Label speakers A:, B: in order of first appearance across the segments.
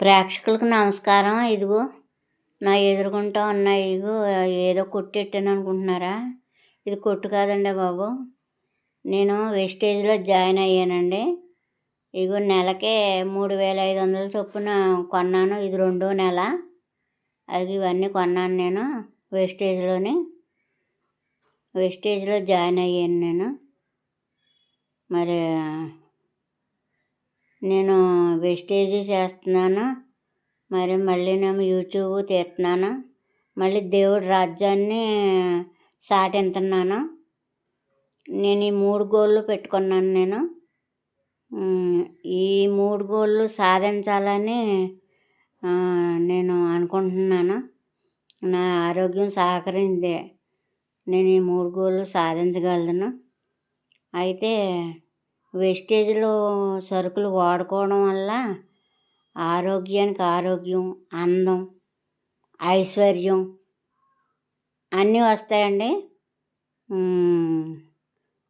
A: ప్రేక్షకులకు నమస్కారం. ఇదిగో నా ఎదురుకుంటా ఉన్న ఇగో ఏదో కొట్టెట్టాను అనుకుంటున్నారా? ఇది కొట్టు కాదండి బాబు. నేను వెస్టేజ్లో జాయిన్ అయ్యానండి. ఇగో నెలకే మూడు వేల ఐదు వందల చొప్పున కొన్నాను. ఇది రెండో నెల. అది ఇవన్నీ కొన్నాను నేను వెస్టేజ్లోని. వెస్టేజ్లో జాయిన్ అయ్యాను నేను. మరి నేను వెస్టేజ్ చేస్తున్నాను? మరి మళ్ళీ నేను యూట్యూబ్ తీస్తున్నాను? మళ్ళీ దేవుడి రాజ్యాన్ని సాటింతున్నాను? నేను ఈ మూడు గోళ్ళు పెట్టుకున్నాను నేను. ఈ మూడు గోళ్ళు సాధించాలని నేను అనుకుంటున్నాను. నా ఆరోగ్యం సహకరిందే నేను ఈ మూడు గోళ్ళు సాధించగలను. అయితే వెస్టేజ్లో సరుకులు వాడుకోవడం వల్ల ఆరోగ్యానికి ఆరోగ్యం అందం ఐశ్వర్యం అన్నీ వస్తాయండి.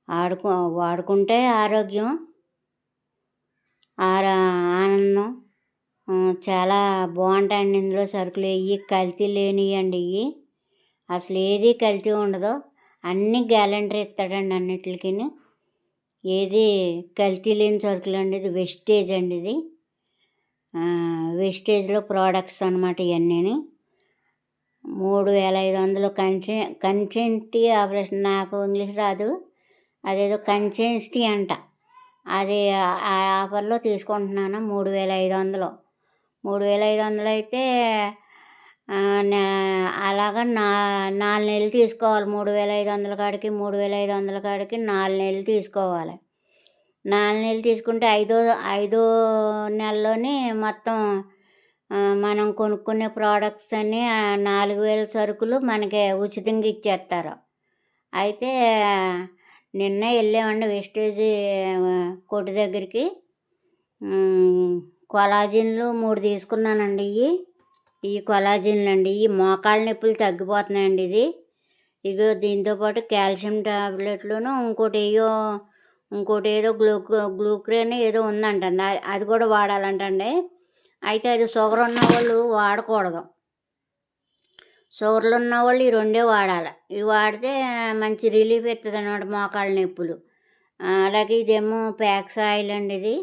A: ఆడుకో వాడుకుంటే ఆరోగ్యం ఆరా ఆనందం చాలా బాగుంటాయండి ఇందులో సరుకులు. ఇవి కల్తీ లేనియండి ఇవి అసలు ఏది కల్తీ ఉండదు. అన్ని గ్యాలంటరీ ఇస్తాడండి అన్నిటికీ ఏది కల్తీ లేని సరుకులు అండి ఇది వెస్టేజ్ అండి ఇది. వెస్టేజ్లో ప్రోడక్ట్స్ అనమాట ఇవన్నీ మూడు వేల ఐదు వందలు కన్సె కన్సెంటి ఆపరేషన్ నాకు ఇంగ్లీష్ రాదు. అదేదో కంచెంటి అంట. అది ఆ ఆఫర్లో తీసుకుంటున్నాను మూడు వేల ఐదు వందలు. మూడు వేల ఐదు వందలు అయితే అలాగా నా నాలుగు నెలలు తీసుకోవాలి. మూడు వేల ఐదు వందల కాడికి మూడు వేల ఐదు వందల కాడికి నాలుగు నెలలు తీసుకోవాలి. నాలుగు నెలలు తీసుకుంటే ఐదో ఐదో నెలలోనే మొత్తం మనం కొనుక్కునే ప్రోడక్ట్స్ అన్ని నాలుగు వేల సరుకులు మనకి ఉచితంగా ఇచ్చేస్తారు. అయితే నిన్న వెళ్ళామండి వెస్టేజ్ కొట్టు దగ్గరికి. కొలాజిన్లు మూడు తీసుకున్నానండి ఇవి ఈ కొలాజిన్లు అండి. ఈ మోకాళ్ళ నొప్పులు తగ్గిపోతున్నాయండి ఇది. ఇగో దీంతోపాటు కాల్షియం టాబ్లెట్లను ఇంకోటి ఏయో ఇంకోటి ఏదో గ్లూ గ్లూక్రేన్ ఏదో ఉందంట అది కూడా వాడాలంటండి. అయితే అది షుగర్ ఉన్న వాళ్ళు వాడకూడదు. షుగర్లు ఉన్న వాళ్ళు ఈ రెండే వాడాలి. ఇవి వాడితే మంచి రిలీఫ్ ఇస్తుంది అనమాట మోకాళ్ళ నొప్పులు. అలాగే ఇదేమో ప్యాక్స్ ఆయిల్ అండి ఇది.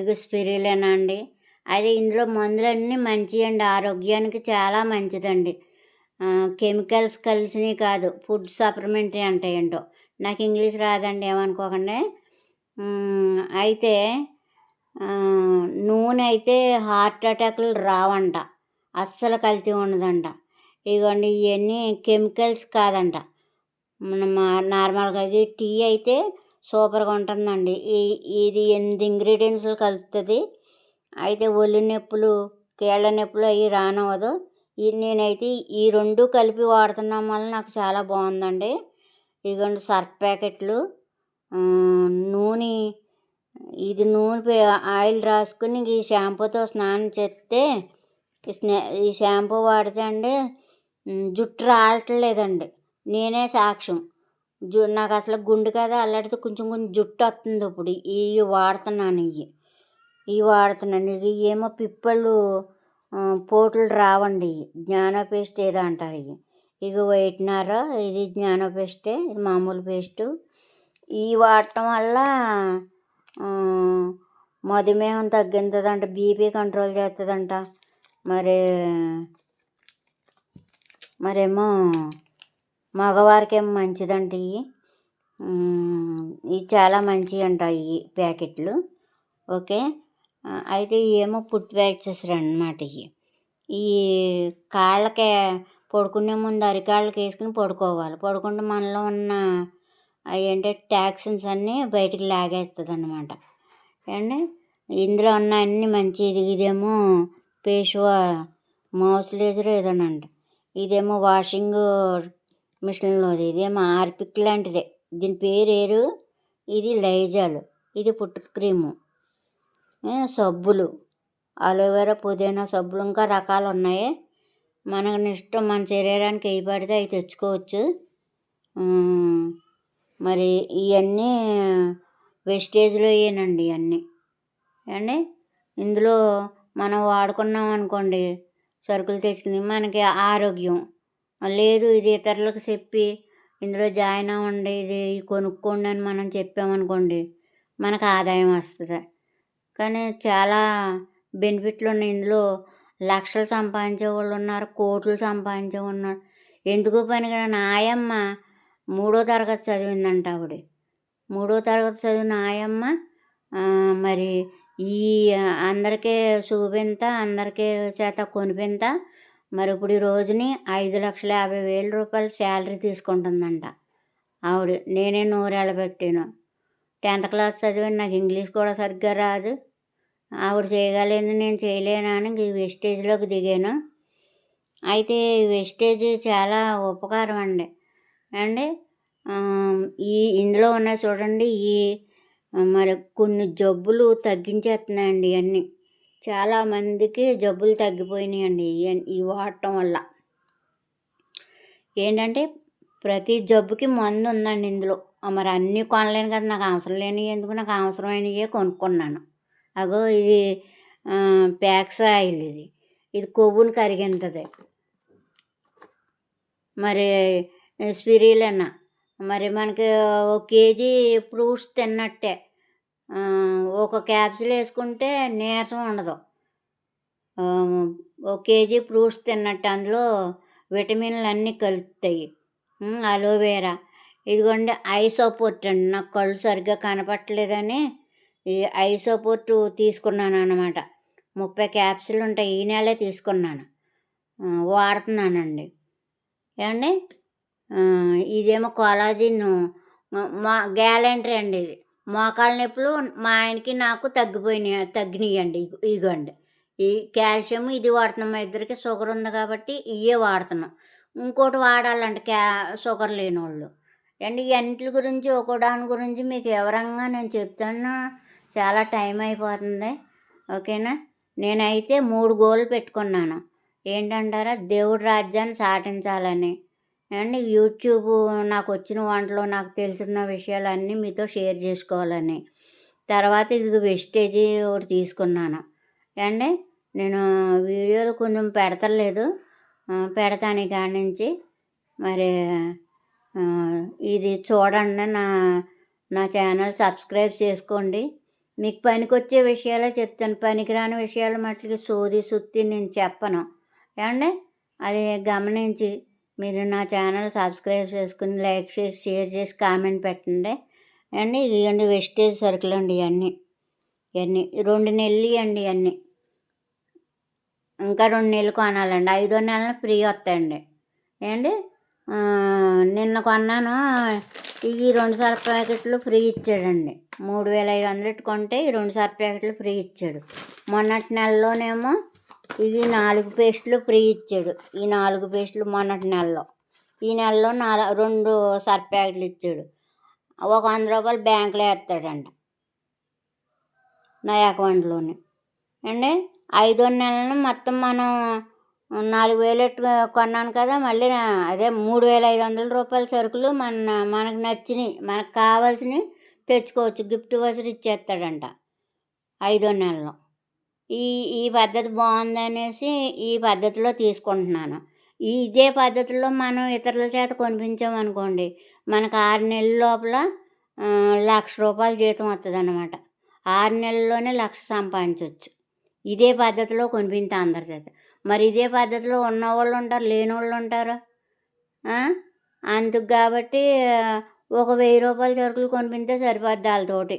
A: ఇది స్పిరిలేనా అండి. అయితే ఇందులో మందులన్నీ మంచి అండి ఆరోగ్యానికి చాలా మంచిదండి. కెమికల్స్ కలిసినవి కాదు. ఫుడ్ సప్లిమెంటరీ అంటే ఏంటో. నాకు ఇంగ్లీష్ రాదండి ఏమనుకోకండి. అయితే నూనె అయితే హార్ట్ అటాక్లు రావంట. అస్సలు కల్తీ ఉండదంట. ఇదిగోండి ఇవన్నీ కెమికల్స్ కాదంట. మన నార్మల్గా ఇది టీ అయితే సూపర్గా ఉంటుందండి. ఈ ఇది ఎనిమిది ఇంగ్రీడియంట్స్ కలుపుతుంది? అయితే ఒళ్ళు నొప్పులు కీళ్ళ నొప్పులు అవి రానవదు నేనైతే ఈ రెండు కలిపి వాడుతున్నాం వల్ల నాకు చాలా బాగుందండి. ఇదిగోండి సర్ఫ్ ప్యాకెట్లు నూనె ఇది నూనె ఆయిల్ రాసుకుని ఈ షాంపూతో స్నానం చేస్తే ఈ షాంపూ వాడితే అండి జుట్టు రావట్లేదండి నేనే సాక్ష్యం. జు నాకు అసలు గుండు కదా అల్లడితే కొంచెం కొంచెం జుట్టు వస్తుంది ఇప్పుడు. ఇవి వాడుతున్నాను ఇవి ఇవి వాడుతున్నాను ఇవి ఏమో పిప్పళ్ళు పోట్లు రావండి. జ్ఞాన పేస్ట్ ఏదో అంటారు ఇవి? ఇక వైట్నర్ ఇది జ్ఞాన పేస్టే ఇది మామూలు పేస్టు. ఇవి వాడటం వల్ల మధుమేహం తగ్గిందంట బీపీ కంట్రోల్ చేస్తుందంట మరి మరేమో మగవారికేమో మంచిదంట ఇవి. ఇవి చాలా మంచివి అంట ఈ ప్యాకెట్లు. ఓకే? అయితే ఏమో పుట్ ప్యాచెస్ అనమాట ఇవి ఈ కాళ్ళకే పడుకునే ముందు అరికాళ్ళకి వేసుకుని పడుకోవాలి. పడుకుంటే మనలో ఉన్న ఏంటంటే టాక్సిన్స్ అన్నీ బయటికి లాగేస్తుంది అనమాట ఏమండి ఇందులో ఉన్న అన్ని మంచి ఇది ఇదేమో పేషువా మౌస్లేజర్ ఏదోనంట. ఇదేమో వాషింగ్ మిషన్లోది ఇదేమో ఆర్పిక్ లాంటిదే. దీని పేరు ఏరు ఇది లైజాలు. ఇది పుట్టు క్రీము. సబ్బులు. అలోవెరా పుదీనా సబ్బులు ఇంకా రకాలు ఉన్నాయి మనకు ఇష్టం మన శరీరానికి ఏ పడితే అవి తెచ్చుకోవచ్చు. మరి ఇవన్నీ వెస్టేజ్లో ఇవన్నీ ఇవన్నీ అండి ఇందులో మనం వాడుకున్నాం అనుకోండి సరుకులు తెచ్చుకుని మనకి ఆరోగ్యం. లేదు ఇది ఇతరులకు చెప్పి ఇందులో జాయిన్ అవ్వండి ఇది కొనుక్కోండి అని మనం చెప్పామనుకోండి మనకు ఆదాయం వస్తుంది. కానీ చాలా బెనిఫిట్లు ఉన్నాయి ఇందులో లక్షలు సంపాదించే వాళ్ళు ఉన్నారు కోట్లు సంపాదించే ఉన్నారు. ఎందుకు పనికిరా నాయమ్మ మూడో తరగతి చదివిందంట ఆవిడ. మూడో తరగతి చదివిన ఆయమ్మ మరి ఈ అందరికీ చూపింత అందరికీ చేత కొనిపింత మరి ఇప్పుడు ఈ రోజుని ఐదు లక్షల యాభై వేల రూపాయలు శాలరీ తీసుకుంటుందంట ఆవిడ. నేనే నూరేళ్ళ పెట్టాను. టెన్త్ క్లాస్ చదివాను నాకు ఇంగ్లీష్ కూడా సరిగ్గా రాదు. ఆవిడ చేయగలేదు నేను చేయలేనా అని ఈ వెస్టేజ్లోకి దిగాను. అయితే ఈ వెస్టేజ్ చాలా ఉపకారం అండి. అండి ఈ ఇందులో ఉన్న చూడండి ఈ మరి కొన్ని జబ్బులు తగ్గించేస్తున్నాయండి ఇవన్నీ చాలా మందికి జబ్బులు తగ్గిపోయినాయండి ఈ వాడటం వల్ల. ఏంటంటే ప్రతి జబ్బుకి మందు ఉందండి ఇందులో మరి అన్నీ కొనలేను కదా నాకు అవసరం లేనివి ఎందుకు? నాకు అవసరమైనవే కొనుక్కున్నాను. అగో ఇది ప్యాక్స్ ఆయిల్ ఇది. ఇది కొవ్వుని కరిగింతది. మరి స్పిరిలన్న మరి మనకి ఒక కేజీ ఫ్రూట్స్ తిన్నట్టే. ఒక క్యాప్సిల్ వేసుకుంటే నీరసం ఉండదు. ఒక కేజీ ఫ్రూట్స్ తిన్నట్టు. అందులో విటమిన్లు అన్నీ కలుపుతాయి. Aloe vera. ఇదిగోండి ఐ సపోర్ట్ అండి నాకు కళ్ళు సరిగ్గా కనపట్టలేదని ఈ ఐ తీసుకున్నాను అనమాట ముప్పై క్యాప్సిల్ ఉంటాయి. ఈ నెలే తీసుకున్నాను. వాడుతున్నానండి. ఏమండి? ఇదేమో కొలాజిన్ మా గ్యాలంటరీ అండి ఇది. మోకాల నొప్పులు మా ఆయనకి నాకు తగ్గిపోయినాయి తగ్గినాయండి. ఇగో- ఇగోండి. ఈ కాల్షియం ఇది వాడుతున్నాం. మా ఇద్దరికి షుగర్ ఉంది కాబట్టి ఇవే వాడుతున్నాం. ఇంకోటి వాడాలంటే క్యా షుగర్ లేని వాళ్ళు అండ్ ఈ అన్నిటి గురించి ఒక్కో దాని గురించి మీకు వివరంగా నేను చెప్తాను. చాలా టైం అయిపోతుంది. ఓకేనా? నేనైతే మూడు గోల్ పెట్టుకున్నాను. ఏంటంటారా? దేవుడి రాజ్యాన్ని సాటించాలని అండ్ యూట్యూబ్ నాకు వచ్చిన వంటలు నాకు తెలిసిన విషయాలన్నీ మీతో షేర్ చేసుకోవాలని. తర్వాత ఇది వెస్టేజీ ఒకటి తీసుకున్నాను. అండి నేను వీడియోలు కొంచెం పెడతలేదు. పెడతాను ఈ కాడి నుంచి మరి ఇది చూడండి నా నా ఛానల్ సబ్స్క్రైబ్ చేసుకోండి. మీకు పనికొచ్చే విషయాలే చెప్తాను. పనికిరాని విషయాలు మట్టికి సోది సుత్తి నేను చెప్పను. ఏమండి? అది గమనించి మీరు నా ఛానల్ సబ్స్క్రైబ్ చేసుకుని లైక్ చేసి షేర్ చేసి కామెంట్ పెట్టండి. అండి ఇవన్నీ వెస్టేజ్ సరుకులు అండి ఇవన్నీ. ఇవన్నీ రెండు నెలలు అండి ఇవన్నీ. ఇంకా రెండు నెలలు కొనాలండి. ఐదో నెలలు ఫ్రీ వస్తాయండి. ఏండి నిన్న కొన్నాను. ఈ రెండు సార్ ప్యాకెట్లు ఫ్రీ ఇచ్చాడండి. మూడు వేల ఐదు వందలు కొంటే ఈ రెండు సార్ ప్యాకెట్లు ఫ్రీ ఇచ్చాడు. మొన్నటి నెలలోనేమో ఇది నాలుగు పేస్టులు ఫ్రీ ఇచ్చాడు. ఈ నాలుగు పేస్టులు మొన్నటి నెలలో. ఈ నెలలో నాలుగు రెండు సర్ఫ్ ప్యాకెట్లు ఇచ్చాడు. ఒక వంద రూపాయలు బ్యాంకులో వేస్తాడంట. నా అకౌంట్లోని అండి ఐదో నెలలు మొత్తం మనం నాలుగు వేలు కొన్నాను కదా మళ్ళీ అదే మూడు వేల ఐదు వందల రూపాయల సరుకులు మన మనకు నచ్చినవి మనకు కావాల్సినవి తెచ్చుకోవచ్చు. గిఫ్ట్ వసూలు ఇచ్చేస్తాడంట. ఐదో నెలలో. ఈ ఈ పద్ధతి బాగుంది అనేసి ఈ పద్ధతిలో తీసుకుంటున్నాను. ఈ ఇదే పద్ధతిలో మనం ఇతరుల చేత కొనిపించామనుకోండి మనకు ఆరు నెలల లోపల లక్ష రూపాయల జీతం వస్తుంది అనమాట ఆరు నెలల్లోనే లక్ష సంపాదించవచ్చు ఇదే పద్ధతిలో కొనిపించా అందరి చేత. మరి ఇదే పద్ధతిలో ఉన్నవాళ్ళు ఉంటారు లేని వాళ్ళు ఉంటారు అందుకు కాబట్టి ఒక వెయ్యి రూపాయల సరుకులు కొనిపిస్తే సరిపోద్ది వాళ్ళతోటి.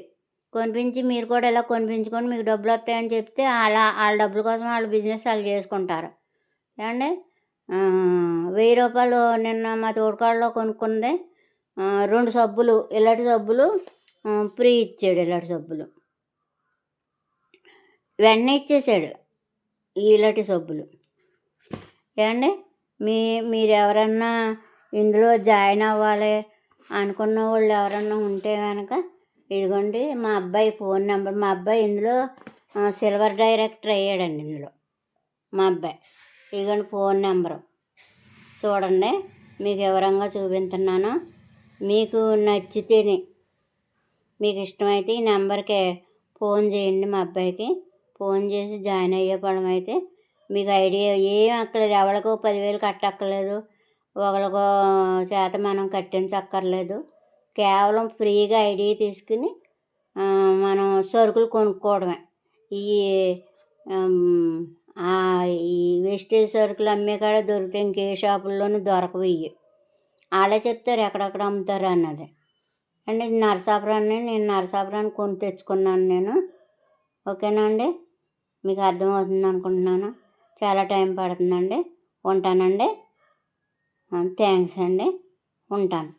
A: కొనిపించి మీరు కూడా ఇలా కొనిపించుకొని మీకు డబ్బులు వస్తాయని చెప్తే అలా వాళ్ళ డబ్బుల కోసం వాళ్ళ బిజినెస్ వాళ్ళు చేసుకుంటారు. ఏమండి? వెయ్యి రూపాయలు నిన్న మా తోడుకాళ్ళలో కొనుక్కుంది రెండు సబ్బులు ఇలాంటి సబ్బులు ఫ్రీ ఇచ్చాడు ఇలాంటి సబ్బులు. వెన్న ఇచ్చేసాడు ఇలాంటి సబ్బులు. ఏమండి? మీ మీరు ఎవరన్నా ఇందులో జాయిన్ అవ్వాలి అనుకున్న వాళ్ళు ఎవరన్నా ఉంటే కనుక ఇదిగోండి మా అబ్బాయి ఫోన్ నెంబర్ మా అబ్బాయి ఇందులో సిల్వర్ డైరెక్టర్ అయ్యాడండి ఇందులో మా అబ్బాయి. ఇదిగోండి ఫోన్ నెంబరు. చూడండి మీకు వివరంగా చూపించున్నాను మీకు నచ్చితేనే మీకు ఇష్టమైతే ఈ నెంబర్కి ఫోన్ చేయండి మా అబ్బాయికి. ఫోన్ చేసి జాయిన్ అయ్యే పడమైతే మీకు ఐడియా ఏం అక్కర్లేదు. ఎవరికో పదివేలు కట్టక్కర్లేదు. ఒకరికో చేత మనం కట్టించక్కర్లేదు. కేవలం ఫ్రీగా ఐడి తీసుకుని మనం సరుకులు కొనుక్కోవడమే. ఈ ఈ వెస్టేజ్ సరుకులు అమ్మే కాడ దొరికితే ఇంకే షాపుల్లోనూ దొరకవు ఇవి వాళ్ళే చెప్తారు ఎక్కడెక్కడ అమ్ముతారు అన్నది. అండి ఇది నరసాపురాన్ని నేను నరసాపురాన్ని కొని తెచ్చుకున్నాను నేను. ఓకేనా అండి? మీకు అర్థమవుతుంది అనుకుంటున్నాను చాలా టైం పడుతుందండి. ఉంటానండి. థ్యాంక్స్ అండి. ఉంటాను.